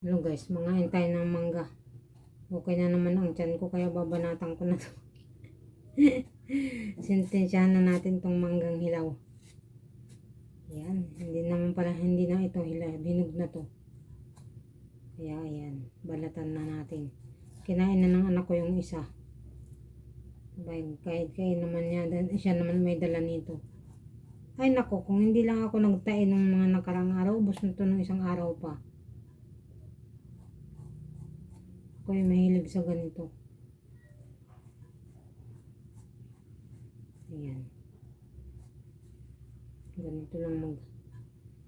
Hello guys, mga hintay ng mangga. Okay na naman ang tiyan ko kaya babanatan ko na to. Sintensyahan na natin tong manggang hilaw. Yan, hindi naman pala, hindi na ito hilaw, hinog na to. Kaya ayan, balatan na natin. Kinain na ng anak ko yung isa. Sabay, kahit kain naman niya, siya naman may dala nito. Ay nako, kung hindi lang ako nagtain ng mga nakarang araw, ubos na to ng isang araw pa. Ay mahilig sa ganito. Ayan. Ganito lang mag...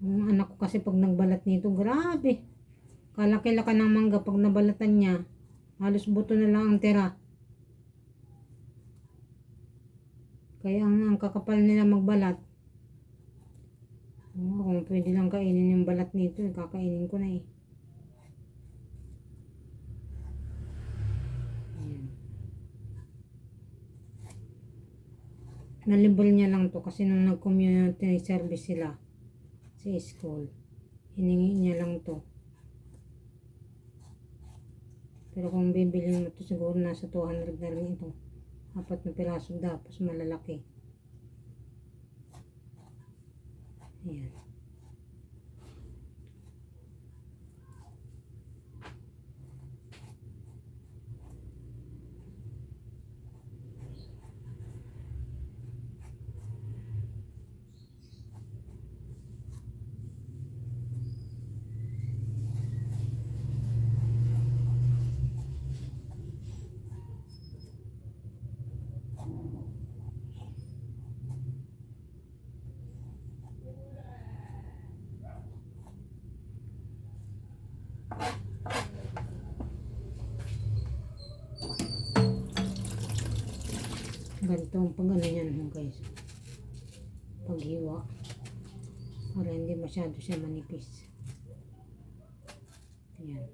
Ang anak ko kasi pag nagbalat nito, grabe. Kalaki-laki ng mangga pag nabalatan niya. Halos buto na lang ang tira. Kaya ang, ang kakapal nila magbalat. Oo, kung pwede lang kainin yung balat nito, eh, kakainin ko na eh. Ayan. Nalibol niya lang to kasi nung nag-community service sila sa school, hiningi niya lang to. Pero kung bibilhin mo to siguro nasa 200 na rin ito. Apat na piraso tapos malalaki. Ayan. Ganito ang pag ano yan ho guys. Paghiwa. Para hindi masyado siya manipis. Ayan.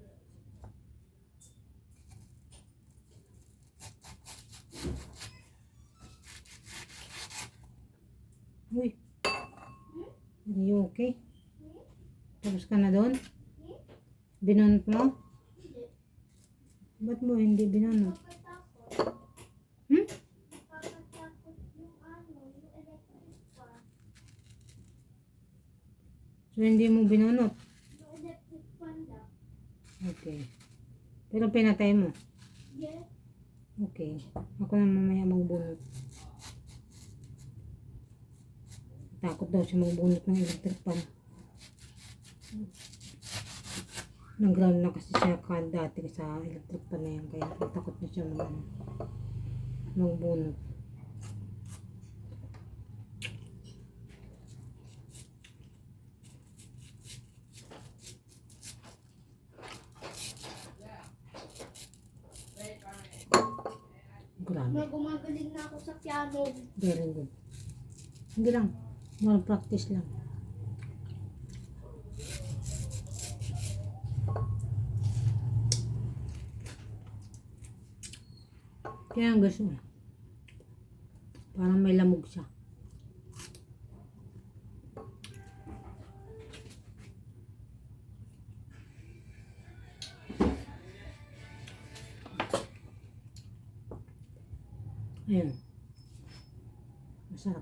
Uy. Are you okay? Tapos ka na doon? Binunot mo? Ba't mo hindi binunot? So, hindi mo binunot? Okay. Pero pinatay mo? Okay. Ako na mamaya magbunot. Takot daw siya magbunot ng electric fan. Nag-ground na kasi siya dati sa electric fan na yan. Kaya takot na siya mag, magbunot. Grabe. Ma, gumagaling na ako sa piano. Very good. Hindi lang. More practice lang. Kaya ang gusto mo. Parang may lamog siya. Ayan. Masarap.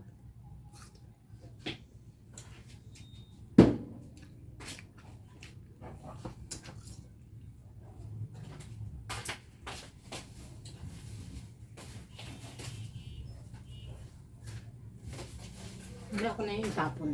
Wala ko na yung tapon.